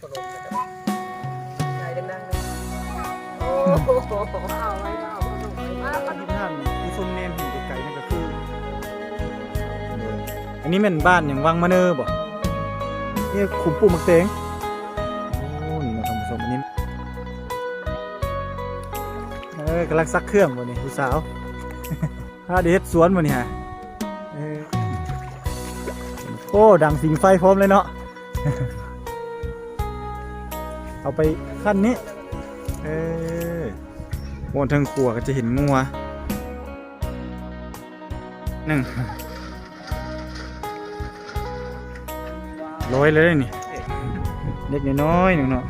ขนมนะครับใหญ่ดังๆเลยโอ้โหเอาไว้เอาขนมไว้เอาขนมที่ท่านผู้ชมแนมเห็นไกลๆนั่นก็คือ อันนี้แม่นบ้านอย่างวังมะเนอบ่นี่ขุมปู่มักเตงโอ้นี่นะท่านผู้ชมอันนี้เออกำลังซักเครื่องบ่นี่ผู้สาวพาเด็ดสวนบ่นี่ฮะโอ้ ดังสิงไฟพร้อมเลยเนาะ เอาไปขั้นนี้ เออโมนทางครัวก็จะเห็นงัวหนึ่งร้อยเลยนี่เล็กน้อยๆหนึ่งเนาะ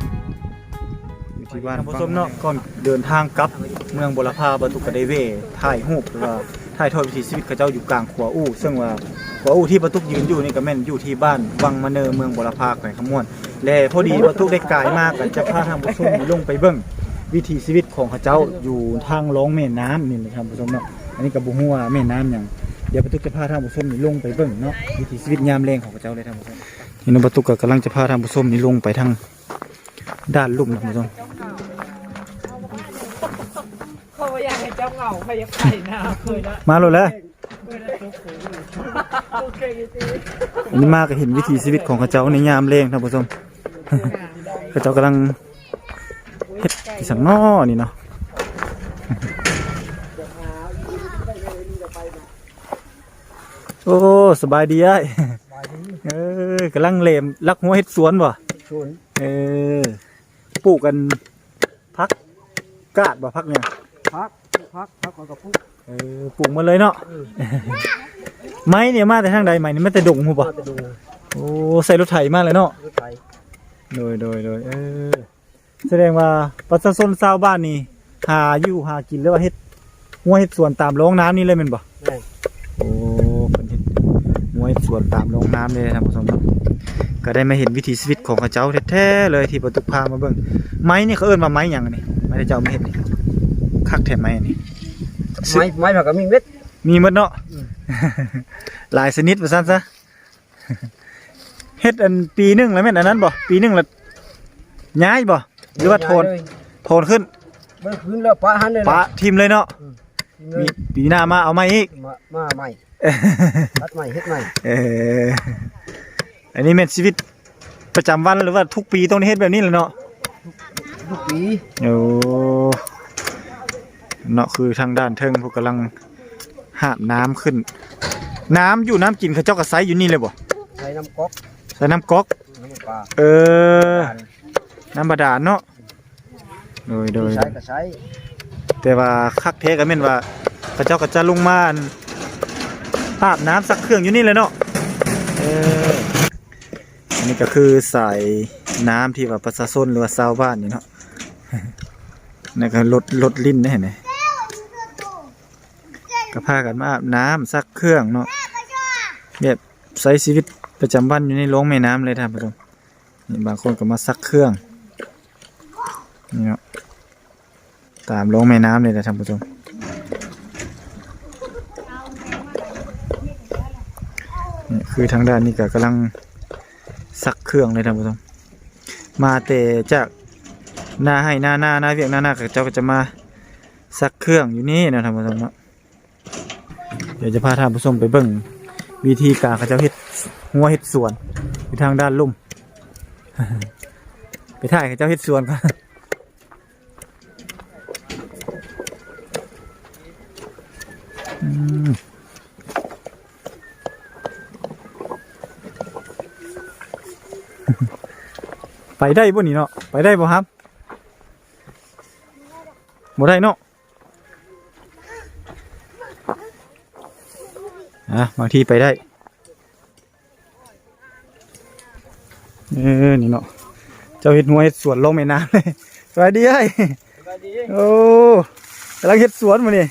อยู่ที่บ้านผู้ชมเนาะก่อนเดินทางกลับเมืองบุรพาบรรทุกกระไดเวถ่ายรูปหรือว่าถ่ายทอดวิถีชีวิตเขาเจ้าอยู่กลางขัวอู้ซึ่งว่าขัวอู้ที่บรรทุกยืนอยู่นี่ก็แม่นอยู่ที่บ้านวังมะเนอเมืองบุรพาแขวงขมวน และพอดีบรรทุกได้กายมากก็จะพาทางผู้ชมลงไปเบิ่งวิถีชีวิตของเขาเจ้าอยู่ทางร้องแม่น้ำนี่นะครับผู้ชมเนาะอันนี้ก็บ่ฮู้ว่าแม่น้ำหยังเดี๋ยวบรรทุกจะพาทางผู้ชมนี่ลงไปเบิ่งเนาะวิถีชีวิตยามแรงของเขาเจ้าเลยท่านผู้ชมนี่นบตุกก็กำลังจะพาทางผู้ชมนี่ลงไปทางด้านลุ่มนะผู้ชมเขาอยากให้เจ้าเหงาเขายากไปนะเคยนะมาเลยแล้วอันนี้มาก็เห็นวิถีชีวิตของเขาเจ้าในยามแรงท่านผู้ชม เขาเจ้ากำลังเฮ็ดอีสังนอนี่เนาะโอ้สบายดีไอ้เออกำลังเลมลักหัวเฮ็ดสวนบ่ชวนเออปลูกกันพักกาดบ่พักเนี่ยพักพักพักก่อนกับพุกเออปลูกมาเลยเนาะไม้เนี่ยมาแต่ทางใดไม้นี่มาแต่ดงหูบ่จะดูโอ้ใส่รถไถมาเลยเนาะรถไฟ โดยโดยโดยเออ แสดงว่าประชาชนชาวบ้านนี่หาอยู่หากินหรือว่าเฮ็ดหัวเฮ็ดสวนตามร่องน้ำนี่เลยแม่นบ่แม่โอ้เพิ่นเฮ็ดหัวเฮ็ดสวนตามร่องน้ำเลยท่านผู้ชมครับก็ได้มาเห็นวิถีชีวิตของเขาเจ้าแท้ๆเลยที่ประตูพามาเบิ่งไม้นี่เขาเอิ้นว่าไม้หยังอันนี่ไม้ที่เจ้ามาเฮ็ดนี่คักแท้ไม้อันนี้ไม้ไม้ผักกระมิ่งเม็ด มีหมดเนาะ อืม หลายชนิดว่าซั่นซะ เฮ็ดอันปีหนึงแล้วแม่นอันนั้นบ่ปีหนึงแล้วย้ายบ่หรือว่าโทนโทนขึ้นเมื่อคืนแล้วปะหันเลยปะทิมเลยเนาะมีปีหน้ามาเอามาอีกมามาใหม่รัดใหม่เฮ็ดใหม่เอออันนี้แม่นชีวิตประจำวันหรือว่าทุกปีต้องได้เฮ็ดแบบนี้แหละเนาะทุกปีโอ้เนาะคือทางด้านเทิงพวกกำลังหาบน้ำขึ้น น้ำอยู่น้ำกินเขาเจ้าก็ไซอยู่นี่เลยบ่ใส่น้ำก๊อก ใส่น้ำก๊อกน้ำปลาเออ น้ำบาดาลเนาะโดยโดยใช้ก็ใช้แต่ว่าคักเทก็แม่นว่าเขาเจ้าก็จะลงมาอั่นอาบน้ำซักเครื่องอยู่นี่เลยเนาะเอออันนี้ก็คือสายน้ำที่ว่าประชาชนหรือว่าชาวบ้านนี่เนาะนี่ก็ลดลดลิ้นได้เห็นไหมก็พากันมาอาบน้ำซักเครื่องเนาะแบบใช้ชีวิต ประจำวันอยู่ในโรงแม่น้ำเลยท่านผู้ชมนี่บางคนก็มาซักเครื่องนี่เนาะตามลงแม่น้ำเลยนะท่านผู้ชมนี่คือทางด้านนี้ก็กำลังซักเครื่องเลยท่านผู้ชมมาแต่จากหน้าให้หน้าหน้าหน้าเวียกหน้าหน้าเจ้าก็จะมาซักเครื่องอยู่นี่นะท่านผู้ชมเนาะเดี๋ยวจะพาท่านผู้ชมไปเบิ่งวิธีการเขาเจ้าเฮ็ด หัวเฮ็ดสวนอยู่ทางด้านลุ่ม ไปถ่ายเขาเจ้าเฮ็ดสวนก่อนไปได้บ่นี่เนาะไปได้บ่ครับบ่ได้เนาะอะบางทีไปได้ เออนี่เนาะเจ้าเฮ็ดหัวเฮ็ดสวนลงแม่น้ำเลยสวัสดีไอ้ยสบายดีโอ้กำลังเฮ็ดสวนมานี่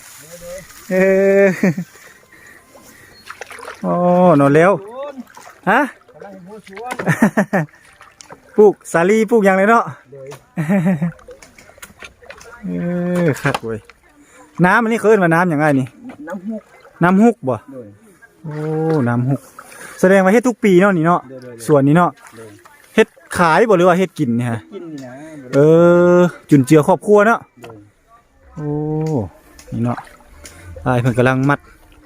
เออโอ้นอนแล้วชวนฮะกำลังพูดชวนปลูกสาลีปลูกหยังเลยเนาะเลยเออคักเว้ยน้ำอันนี้เขาเอิ้นว่าน้ำหยังไงนี่ น้ำมุกน้ำฮุกบ่เลยโอ้น้ำฮุก แสดงว่าเฮ็ดทุกปีเนาะนี่เนาะเลยเลยส่วนนี้เนาะเลยเฮ็ด ขายบ่หรือว่าเฮ็ดกินเนี่ยฮะกินนี่นะเออ จุนเจือครอบครัวเนาะโดยโอ้นี่เนาะอายเพิ่นกำลังมัด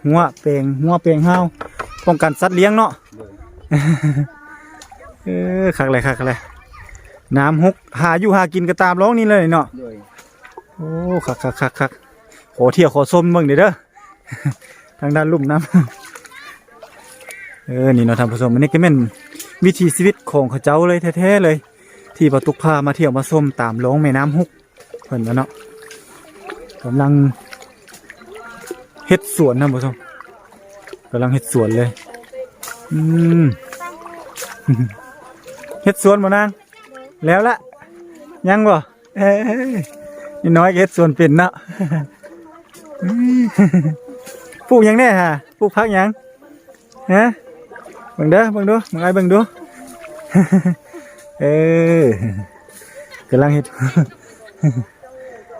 หัวแปลงหัวแปลงห้าวป้องกันสัตว์เลี้ยงเนาะโดยเออคักเลยคักเลยน้ำหกหาอยู่หากินก็ตามร้องนี่เลยเนาะโดยโอ้คักคักคักคักขอเที่ยวขอส้มเบิ่งเด้อเด้อทางด้านลุ่มน้ำเออนี่เนาะท่านผู้ชมอันนี้ก็เป็น วิถีชีวิตของเขาเจ้าเลยแท้ๆเลย ที่ประตุกพามาเที่ยวมาส้มตามร้องแม่น้ำฮุกเพิ่นนะเนาะกำลังเฮ็ดสวนนะผู้ชมกำลังเฮ็ดสวนเลย อืมเฮ็ดสวนบ่นางแล้วละยังบ่เอ้ยนี่น้อยเฮ็ดสวนเป็นเนาะปลูกยังแน่ฮะปลูกพักยังฮะ เบิ่งเด้อเบิ่งดูเบิ่งไอ้เบิ่งดู เออกำลังเฮ็ด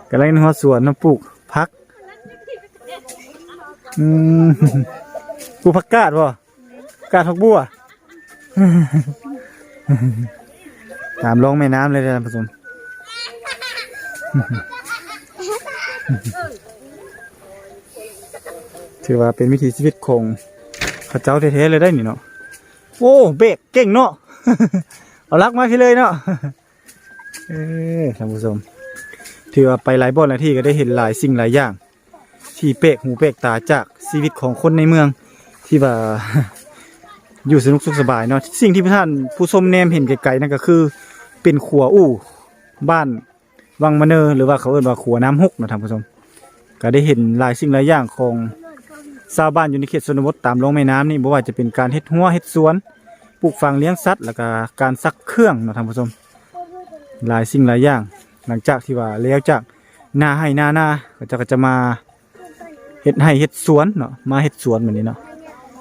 กำลังหัวสวนนาะปลูกพักอืมปลูกผักกาดบ่กาดผักบัวตามลงแม่น้ำเลยท่านผู้ชมถือว่าเป็นวิถีชีวิตของข้าเจ้าแท้ๆเลยได้นี่เนาะ โอ้เบรกเก่งเนาะเอาลักมาพี่เลยเนาะเออท่านผู้ชมถือว่าไปหลายบ่อนหลายที่ก็ได้เห็นหลายสิ่งหลายอย่าง ที่เปกหูเปกตาจากชีวิตของคนในเมือง ที่ว่าอยู่สนุกสุขสบายเนาะสิ่งที่ท่านผู้ชมแนมเห็นไกลๆนั่นก็คือ เป็นขัวอู่บ้านวังมะเนอหรือว่าเขาเอ่นว่าขัวน้ำฮุกนะท่านผู้ชม ก็ได้เห็นหลายสิ่งหลายอย่างของ ชาวบ้านอยู่ในเขตชนบทตามลงแม่น้ำนี่บ่ว่าจะเป็นการเฮ็ดหัวเฮ็ดสวน ปลูกฝังเลี้ยงสัตว์แล้วก็การซักเครื่องเนาะท่านผู้ชมหลายสิ่งหลายอย่าง หลังจากที่ว่าแล้วจากนาให้นาหน้าก็จะก็จะมาเฮ็ดให้เฮ็ดสวนเนาะมาเฮ็ดสวนแบบนี้เนาะ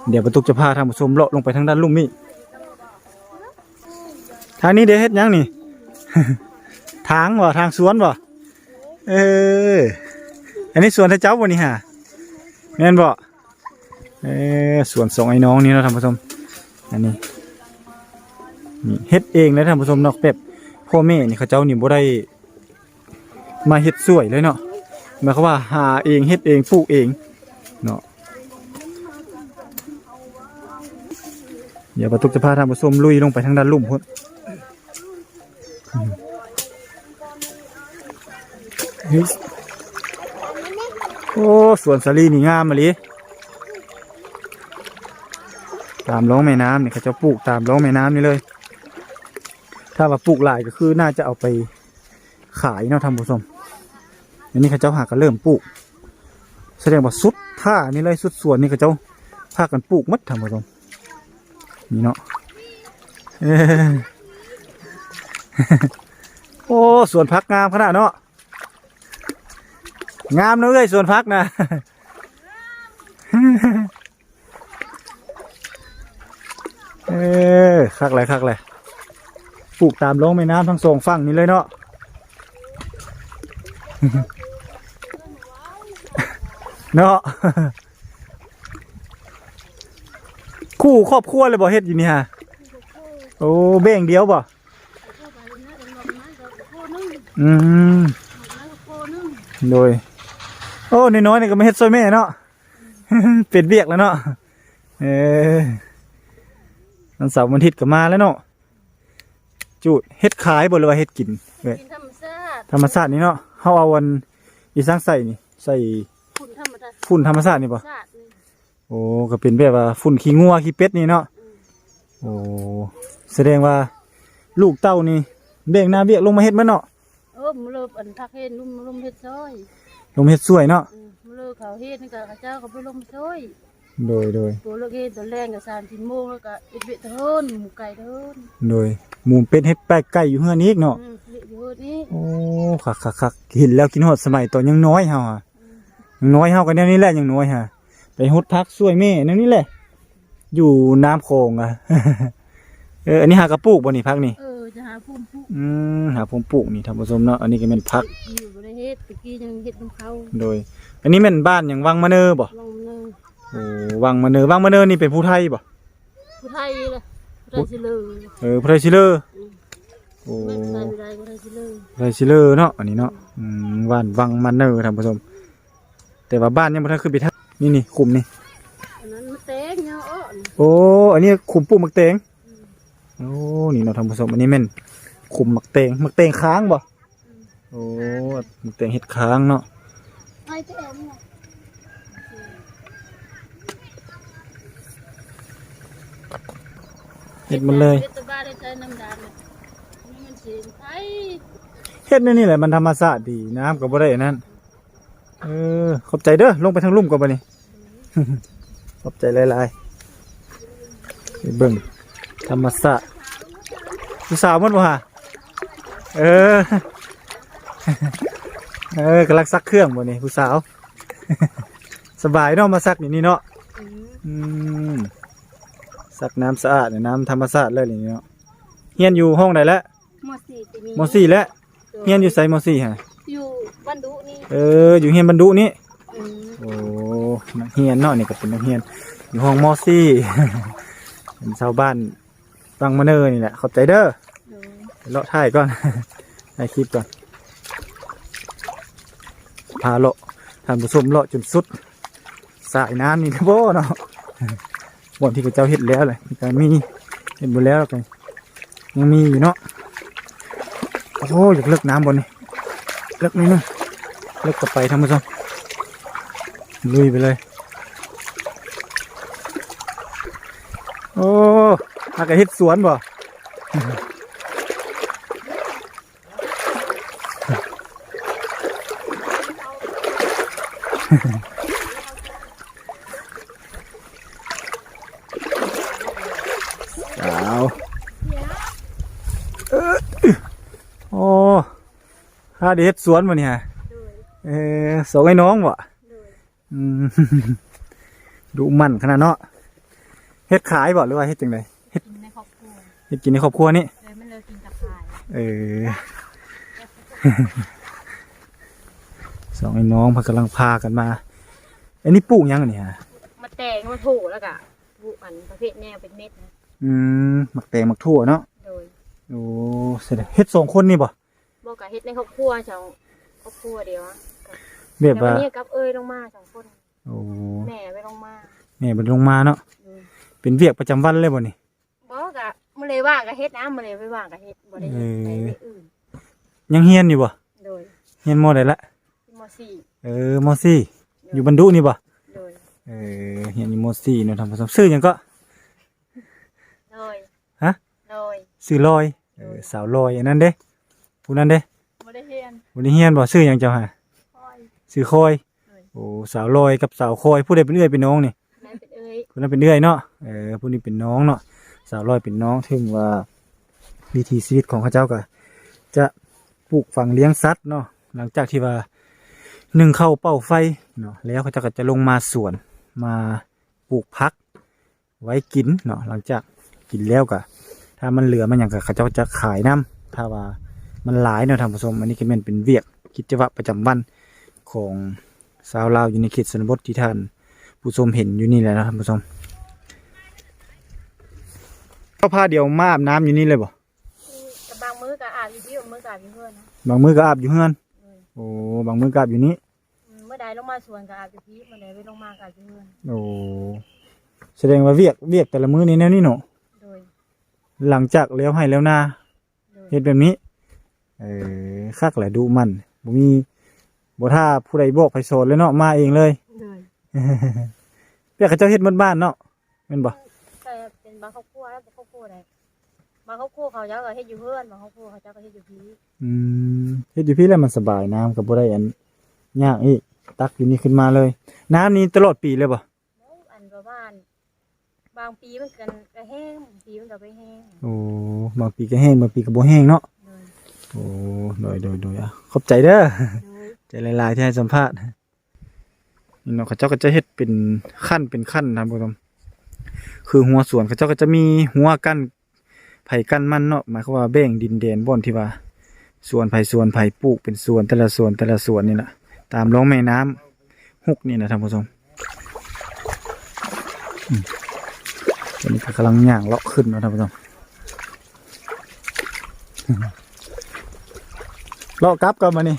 เดี๋ยวประตุกจะพาท่านผู้ชมเลาะลงไปทางด้านลุ่มนี่ทางนี้เดี๋ยวเฮ็ดหยังนี่ ทางบ่ทางสวนบ่เอออันนี้สวนท่าเจ้าบ่นี่ฮะแม่นบ่ เออสวนสองไอ้น้องนี่เนาะท่านผู้ชมอันนี้นี่เฮ็ดเองเลยท่านผู้ชมเนาะแบบพ่อแม่นี่เขาเจ้านี่บ่ได้มาเฮ็ดสวยเลยเนาะหมายความว่าหาเองเฮ็ดเองปลูกเองเนาะเดี๋ยวประตุกจะพาท่านผู้ชมลุยลงไปทางด้านลุ่มพุ่นโอ้สวนสาลีนี่งามมาลี ตามร้องแม่น้ำนี่เขาจะปลูกตามร้องแม่น้ำนี่เลย ถ้าว่าปลูกหลายก็คือน่าจะเอาไปขายเนาะท่านผู้ชมอันนี้เขาเจ้าหาก็เริ่มปลูก แสดงว่าสุดท่านี่เลยสุดสวนนี่เขาเจ้าพากันปลูกมัดท่านผู้ชมนี่เนาะโอ้สวนพักงามขนาดเนาะงามนอะเลยสวนพักนะ เออคักเลยคักเลยปลูกตามลงแม่น้ำทั้งสองฝั่งนี่เลยเนาะเนาะคู่ครอบครัวเลยบ่เฮ็ดอยู่นี่ฮะโอ้เบ่งเดียวบ่อืมโดย โอ้น้อยๆนี่ก็ไม่เฮ็ดซอยแม่เนาะเป็นเบียกแล้วเนาะเออ วันเสาร์วันอาทิตย์ก็มาแล้วเนาะจูดเฮ็ดขายบ่หรือว่าเฮ็ดกินเว้ยกินธรรมชาติธรรมชาตินี่เนาะเฮาเอาวันอีสร้างใส่นี่ใส่คุณธรรมชาติฝุ่นธรรมชาตินี่บ่ชาตินี่โอ้ก็เป็นแบบว่าฝุ่นขี้งัวขี้เป็ดนี่เนาะโอ้แสดงว่าลูกเต้านี่เบ่งหน้าเบียกลงมาเฮ็ดมันเนาะเออมนเลิกอันพักเฮ็ดลุ่มลุ่มเฮ็ดซอยลงมาเฮ็ดสวยเนาะอืมมนเลิกเขาเฮ็ดนี่ก็เขาเจ้าเขาไปลงซอย โดยโดยตัวเลิกเฮ็ดตัวแรงก็3 4โมงแล้วก็เอ็ดเวทเทินหมูไก่เทินโดยหมูเป็ดเฮ็ดแป้ไก่อยู่เฮือนอีกเนาะอืมเฮ็ดอยู่นี่โอ้คักคักคักเห็นแล้วกินหอดสมัยตอนยังน้อยเฮาอะยังน้อยเฮากันแนวนี้แหละยังน้อยฮะไปฮดพักช่วยแม่แนวนี้แหละ อยู่น้ำโขงอะเอออันนี้หากระปลูกบ่นี่พักนี่เออจะหาภูมิผู้อืมหาผมปลูกนี่ท่านผู้ชมเนาะอันนี้ก็เป็นพักอยู่บ่ได้เฮ็ดตะกี้ยังเฮ็ดของเขาโดย อันนี้แม่นบ้านอย่างวังมะเนอบ่ลงเนิน โอ้วังมะเนอวังมะเนอนี่เป็นผู้ไทยบ่ผู้ไทยล่ะผู้ไทยสิเลยเออผู้ไทยซิเลอร์โอ้แม่ใส่ไม่ได้ก็ได้สิเลยไรซิเลอร์เนาะอันนี้เนาะอืมบ้านวังมันเนอร์ท่านผู้ชมแต่ว่าบ้านยังบ่ทันขึ้นไปทักนี่นี่คุมนี่อันนั้นมันเต็งเนาะอ้อนโอ้อันนี้คุมปลูกมักเตงโอ้นี่เนาะท่านผู้ชมอันนี้แม่นคุมมักเตงมักเตงค้างบ่โอ้มักเตงเฮ็ดค้างเนาะ ไอ้เต็ง เนี่ยเฮ็ดมันเลยเฮ็ดเนี่ยนี่แหละมันธรรมชาติดีน้ำก็บ่ได้นนั่นเออขอบใจเด้อลงไปทางลุ่มก่อนบัดนี้ขอบใจหลายๆเบิ่งธรรมชาติผู้สาวมันบ่ฮะเออ เออกำลังซักเครื่องบ่นี่ผู้สาว สบายเนาะมาซักนี่นี่เนาะอืม ซักน้ำสะอาดเนี่ยน้ำธรรมชาติเลยนี่เนาะเฮียนอยู่ห้องใดแล้วมสี่จะมีมสี่แล้วเฮียนอยู่ไสมสี่ฮะอยู่บ้านดุนี่เอออยู่เฮียนบรรดุนี่อืมโอ้นักเฮียนเนาะนี่ก็เป็นนักเฮียน อยู่ห้องมสี่ เป็นชาวบ้านบังมะเนอนี่แหละขอบใจเด้อโดยเลาะถ่ายก่อนให้คลิปก่อนพาเลาะท่านผู้ชมเลาะจนสุดสายน้ำนี่นะบ่เนาะ บ่อนที่พระเจ้าเห็ดแล้วเลยมีการมีเห็ดหมดแล้วกันยังมีอยู่เนาะโอ้โหอยากเลิกน้ำบนนี่เลิกนิดนึงเลิกกลับไปท่านผู้ชมลุยไปเลย โอ้อากาศเฮ็ดสวนบ่าวเอ้อโอ้ข้าไดเฮ็ดสวนมาเนี่ยโดยเออสองไอ้น้องบ่โดยอืมดูมันขนาดเนาะเฮ็ดขายบ่หรือว่าเฮ็ดจังไดกินในครอบครัวเฮ็ดกินในครอบครัวนี่เลยมันเลยกินกับขายเออสองไอ้น้องเพิ่นกำลังพากันมาอันนี้ปลูกยังอันเนี่ยมาแตงมาถูแล้วก็ปลูกอันประเภทแนวเป็นเม็ดนะอืมหมักแตงหมักถั่วเนาะโดยโอ้เสร็จแล้วเฮ็ดสองคนนี่บ่ บอกกับเฮ็ดในครอบครัวสองครอบครัวเดียวอะแบบแต่วัว่านนี้กับเอ้ยลงมาสองคน โอ้แม่ไปลงมาแม่เพิ่นลงมาเนาะอืมเป็นเวียกประจำวันเลยบ่นี่บอกกะมันเลยว่างกับเฮ็ดนะมันเลยไปว่างกับเฮ็ดบ่ได้เฮ็ดไปเออไปอื่นยังเฮียนอยู่บ่โดยเฮียนมอได้ละที่มสี่เออมอสี่ อยู่บรรดุนี่บ่โดยเออเฮียนอยู่มอสี่เนาะทำผสมซื้อหยังก็ โดยฮะ โดยซื้อลอยเออสาวลอยอันนั้นเด้ ผู้นั้นเด้บ่ได้เฮียนผู้นี้เฮียนบ่ซื้อหยังเจ้าฮะคอย ซื้อคอยโอ้สาวลอยกับสาวคอยผู้ใดเป็นเอื้อยเป็นน้องนี่แม่เป็นเอ้ยผู้นั้นเป็นเอื้อยเนาะเออผู้นี้เป็นน้องเนาะสาวลอยเป็นน้องถึงว่าวิถีชีวิตของเขาเจ้าก็จะปลูกฝังเลี้ยงสัตว์เนาะหลังจากที่ว่าหนึ่งเข้าเป้าไฟเนาะแล้วเขาเจ้าก็จะลงมาสวนมาปลูกพัก ไว้กินเนาะหลังจากกินแล้วก็ถ้ามันเหลือมันอย่างก็เขาเจ้าจะขายน้ำถ้าว่า มันหลายเนาะท่านผู้ชมอันนี้ก็แม่นเป็นเวียกกิจวัตรประจำวันของชาวลาวอยู่ในเขตชนบทที่ท่านผู้ชมเห็นอยู่นี่แหละนะท่านผู้ชมก็ผ้าเดียวมาอาบน้ำอยู่นี่เลยบ่กับบางมื้อก็อาบอยู่ที่บางมื้อก็อาบอยู่เพื่อนนะบางมือก็อาบอยู่เฮือนอืมโอ้บางมือก็อาบอยู่นี่อืมเมื่อใดลงมาสวนก็อาบอยู่ที่เมื่อใดไปลงมาก็อาบอยู่เพื่อนโอ้แสดงว่าเวียกเวียกแต่ละมือนี่แนวนี้เนาะโดยหลังจากแล้วให้แล้วนาโดยเฮ็ดแบบนี้ เออคักแหละดูมันบ่มีบ่ท่าผู้ใดบอกไปสอนเลยเนาะมาเองเลยโดยเปียกเขาเจ้าเฮ็ดหมดบ้านเนาะแม่นบ่แต่เป็นบางครอบครัวแล้วบางครอบครัวใดบางครอบครัวเขาเจ้าก็เฮ็ดอยู่เพื่อนบางครอบครัวเขาเจ้าก็เฮ็ดอยู่ที่อืมเฮ็ดอยู่พี่แล้วมันสบายน้ำก็บ่ได้อันยากอีกตักอยู่นี่ขึ้นมาเลย น้ำนี้ตลอดปีเลยบ่แล้วอันประมาณบางปีมันกันก็แห้งบางปีมันก็ไม่แห้งโอ้บางปีก็แห้งบางปีก็บ่แห้งเนาะโดยโอ้โดยโดยโดยอะขอบใจเด้อโดยใจหลายๆที่ให้สัมภาษณ์นี่เนาะเขาเจ้าก็จะเฮ็ดเป็นขั้นเป็นขั้นนะผู้ชมคือหัวสวนเขาเจ้าก็จะมีหัวกั้นไผ่กั้นมันเนาะหมายความว่าแบ่งดินแดนบ่อนที่ว่าสวนไผ่สวนไผ่ปลูกเป็นสวนแต่ละสวนแต่ละสวนนี่แหละตามร่องแม่น้ำฮุกนี่นะท่านผู้ชมอืมตอนนี้ก็กำลังย่างเลาะขึ้นเนาะท่านผู้ชม เลาะกลับกันมานี่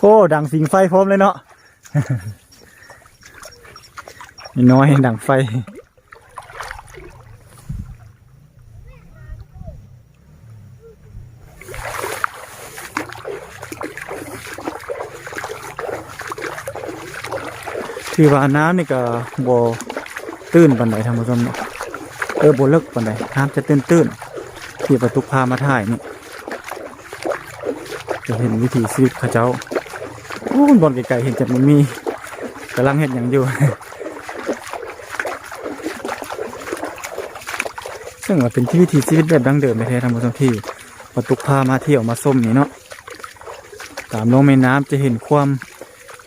โอ้ดังสิงไฟพร้อมเลยเนาะนี่น้อยดังไฟถือว่าน้ำนี่ก็บ่ตื้นปานใดท่านผู้ชมเนาะเออบ่เลิกปานใดน้ำจะตื้นตื้นที่ประตุกพามาถ่ายนี่ จะเห็นวิถีชีวิตเขาเจ้าโอ้บอนไกลๆเห็นจัดมันมีกำลังเห็นอย่างอยู่ซึ่งเป็นที่วิถีชีวิตแบบดั้งเดิมแท้ๆท่านผู้ชมที่ประตุกพามาเที่ยวมาส้มนี่เนาะตามลงแม่น้ำจะเห็นความ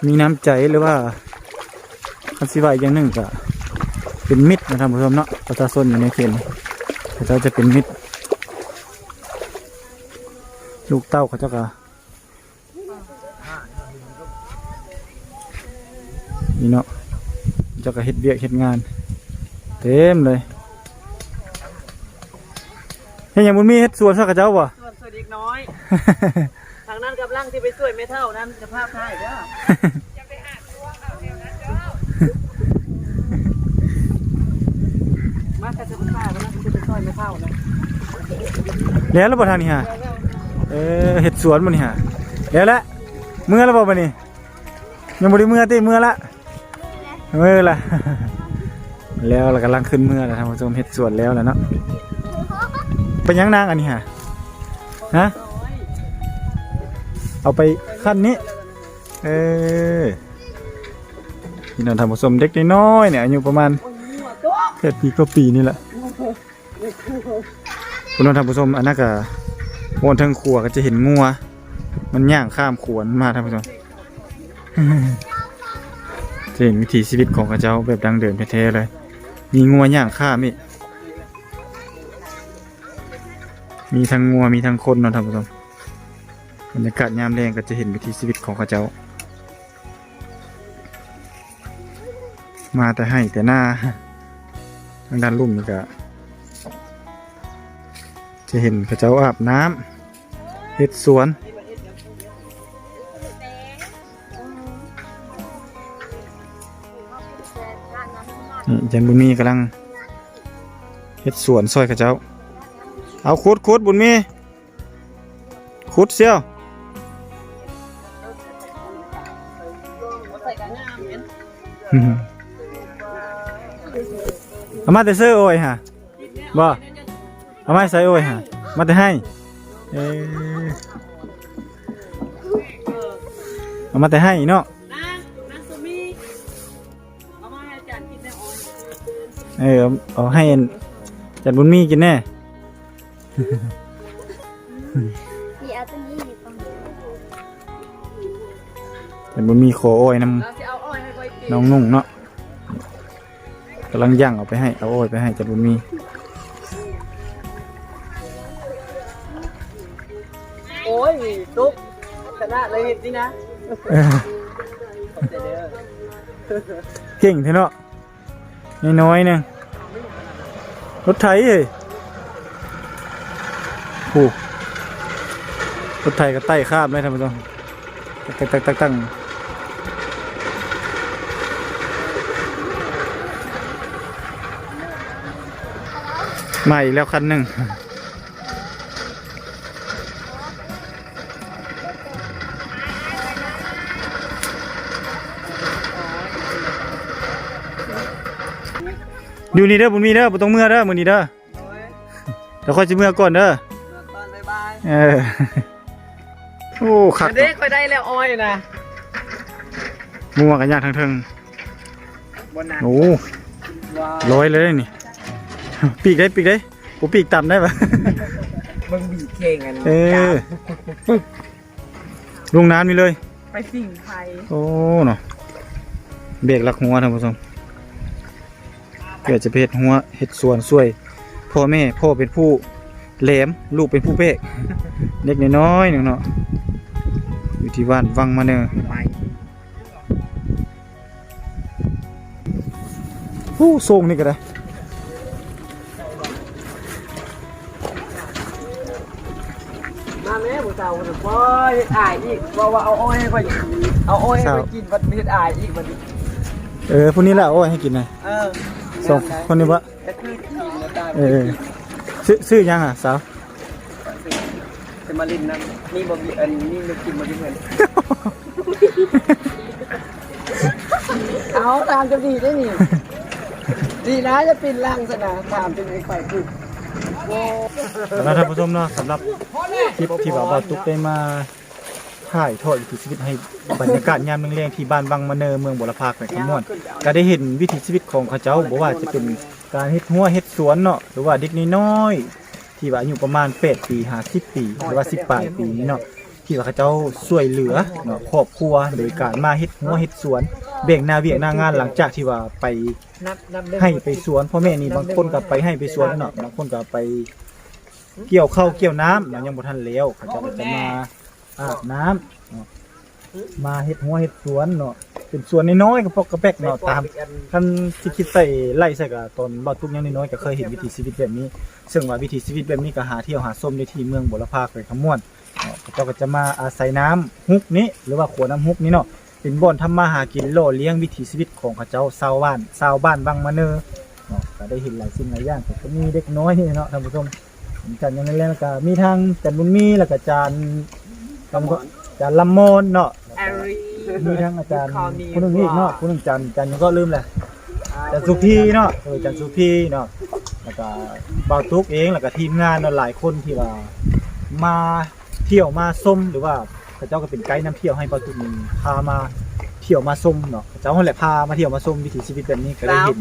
มีน้ำใจหรือว่าคำสิวาอีกอย่างหนึ่งก็เป็นมิตรนะครับผู้ชมเนาะประชาชนอยู่ในเขตนี้เขาเจ้าจะเป็นมิตร ลูกเต้าเขาเจ้าก็ นี่เนาะเจ้าก็เฮ็ดเวียกเฮ็ดงาน เต็มเลยเฮ็ดหยังบุญมีเฮ็ดสวนสักกับเจ้าบ่ส่วนสวยเด็กน้อย ทางนั้นกับร่างที่ไปสวยไม่เท่านั้นสภาพท่ายเด้อมาแต่จะเป็นข้าวนะจะเป็นสร้อยไม่เท่านะแล้วแล้วบ่ทางนี้ฮะเออเฮ็ดสวนบ่นี่ฮะแล้วแหละเมื่อแล้วบ่บัดนี้ยังบ่ได้เมื่อติเมื่อละเมื่อละแล้วเรากำลังขึ้นเมื่อแล้วท่านผู้ชมเฮ็ดสวนแล้วแหล้วเนาะเป็นยังนางอันนี้ฮะฮะเอาไปขั้นนี้ เออพี่น้องท่านผู้ชมเด็กน้อยเนี่ยอายุประมาณแค่ปีก็ปีนี่แหละคุณน้องท่านผู้ชมอันนั้นก็วนทางขัวก็จะเห็นงัว มันย่างข้ามขวนมาท่านผู้ชม จะเห็นวิถีชีวิตของเขาเจ้าแบบดังเดิมแท้ๆเลย มีงัวย่างข้ามอีกมีทั้งงัวมีทั้งคนเนาะท่านผู้ชมบรรยากาศยามแรงก็จะเห็นวิถีชีวิตของเขาเจ้า มาแต่ให้แต่หน้าทางด้านลุ่มนี่ก็จะเห็นเขาเจ้าอาบน้ำเฮ็ดสวน นี่จันบุญมีกำลังเฮ็ดสวนซอยเขาเจ้า เอาขุดขุดบุญมีขุดเสียวใส่กันงามเนี่ยอื้อหือเอามาแต่เสื้อโอ้ยฮะบ่เอามาใส่โอ้ยฮะมาแต่ให้เอามาแต่ให้เนาะ เออเอาเอาให้จันบุญมีกินแน่พี่เอาตัวนี้อยู่ตรงนี้จันบุญมีขอโอ้ยนำเราจะเอาอ้อยให้ไว้กินน้องนุ่งเนาะกำลังย่างเอาไปให้เอาโอ้ยไปให้จัดบุญมีโอ้ยตุ๊กชนะเลยเห็นสินะเออขอบใจเด้อเก่งเท่เนาะน้อยๆหนึง รถไถเอ้ยโอ้รถไถก็ไต่ข้ามเลยท่านผู้ชมตักตักตักตั้งมาอีกแล้วคันหนึ่ง อยู่นี่เด้อบุญมีเด้อบ่ต้องเมื่อเด้อมื้อนี้เด้อโอ้ยเดี๋ยวค่อยสิเมื่อก่อนเด้อมาก่อนบ๊ายบายเออโอ้คักเด็กไปได้แล้วอ้อยนะมัวกันยากทั้งเทิงบนนั้นโอ้ว้าวร้อยเลยนี่ ปีกได้ปีกได้กูปีกต่ำได้ปะมึงบีบเข่งอันเออลงน้ำนี่เลย ไปสิ่งไทยโอ้เนาะเบรกหลักหัวท่านผู้ชม เกิดจะไปเห็ดหัวเห็ดส่วนช่วย พ่อแม่พ่อเป็นผู้แหลมลูกเป็นผู้เป๊กเด็กน้อยๆหนึ่งเนาะอยู่ที่บ้านวังมาเนอไปผู้ทรงนี่ก็ได้มาแม่ผู้สาวคนบ่เฮ็ดอายอีกว่าว่าเอาอ้อยให้ไปเอาอ้อยให้ไปกินบัดเฮ็ดอายอีกบัดนี้เออพวกนี้แหละโอ้ยให้กินหน่อยเออ ส่งคนนี้วะก็คือกินแล้วตาเออซื้อซื้อยังอะสาวจะมาลินนั่นนี่บ่มีอันนี้มันกินบ่ได้เหมือนเอาตามจะดีได้นี่ดีนะจะปินล่างสนาตามเป็นไอ้ไฟคือแล้วท่านผู้ชมเนาะสำหรับคลิปที่แบบว่าตุ๊กได้มา ถ่ายทอดวิถีชีวิตให้บรรยากาศยามเร่งๆที่บ้านบางมะเนอเมืองบุรพาแขวงขมวนก็ได้เห็นวิถีชีวิตของเขาเจ้าบอกว่าจะเป็นการเฮ็ดหัวเฮ็ดสวนเนาะหรือว่าเด็กน้อยๆที่ว่าอายุประมาณ8ปี50ปีหรือว่า10ปลายปีนี่เนาะที่ว่าเขาเจ้าช่วยเหลือเนาะครอบครัวโดยการมาเฮ็ดหัวเฮ็ดสวนแบ่งหน้าเวียกหน้างานหลังจากที่ว่าไปให้ไปสวนพ่อแม่นี่บางคนก็ไปให้ไปสวนเนาะบางคนก็ไปเกี่ยวข้าวเกี่ยวน้ำเนายังบ่ทันแล้วเขาจะจะมา อาบน้ำเนาะมาเฮ็ดหัวเฮ็ดสวนเนาะเป็นสวนน้อยๆกระปอกกระแปกเนาะตามท่านที่คิดใส่ไล่ใส่กับตอนบ่ทุกยังน้อยๆก็เคยเห็นวิถีชีวิตแบบนี้ ซึ่งว่าวิถีชีวิตแบบนี้ก็หาเที่ยวหาส้มได้ที่เมืองบุรพาแขวงขมวนเนาะเขาเจ้าก็จะมาอาศัยน้ำฮุกนี้ หรือว่าขัวน้ำฮุกนี้เนาะเป็นบ่อนทำมาหากินโลเลี้ยงวิถีชีวิตของเขาเจ้าชาวบ้านชาวบ้านบางมะเนอเนาะก็ได้เห็นหลายสิ่งหลายอย่างแต่ก็มีเด็กน้อยนี่เนาะท่านผู้ชมผมจันยังไงแล้วก็มีทางจันบุญมีแล้วก็จาน ลำก็จานลำมอนเนาะแอรีมีทั้งอาจารย์คนหนึงอีกเนาะคนหนึงจันจันยังก็ลืมแหละจันสุพีเนาะเออจันสุพีเนาะแล้วก็บ่าวตุ๊กเองแล้วก็ทีมงานเนาะหลายคนที่ว่ามาเที่ยวมาส้มหรือว่าเขาเจ้าก็เป็นไกด์นำเที่ยวให้บ่าวตุ๊กนี่พามาเที่ยวมาส้มเนาะเขาเจ้านั่นแหละพามาเที่ยวมาส้มวิถีชีวิตแบบนี้ก็ได้เห็น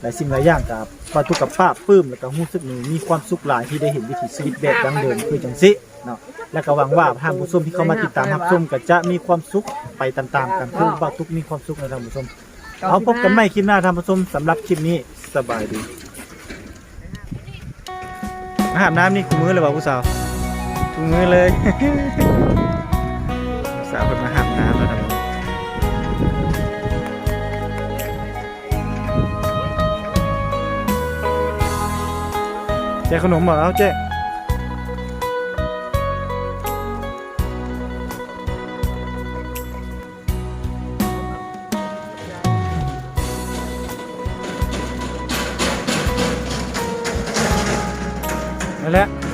หลายสิ่งหลายอย่างกับปลาทุกกับป้าปลื้มแล้วก็รู้สึกนี่มีความสุขหลายที่ได้เห็นวิถีชีวิตแบบดั้งเดิมคือจังสิเนาะและก็หวังว่าท่านผู้ชมที่เข้ามาติดตามรับชมก็จะมีความสุขไปตามๆกันคือปาทุกมีความสุขนะท่านผู้ชมเอาพบกันใหม่คลิปหน้าท่านผู้ชมสำหรับคลิปนี้สบายดีมาอาบน้ำนี่คู่มือเลยบ่าผู้สาวคู่มือเลย แจกขนมเหรอเอาแจกนั่นแหละ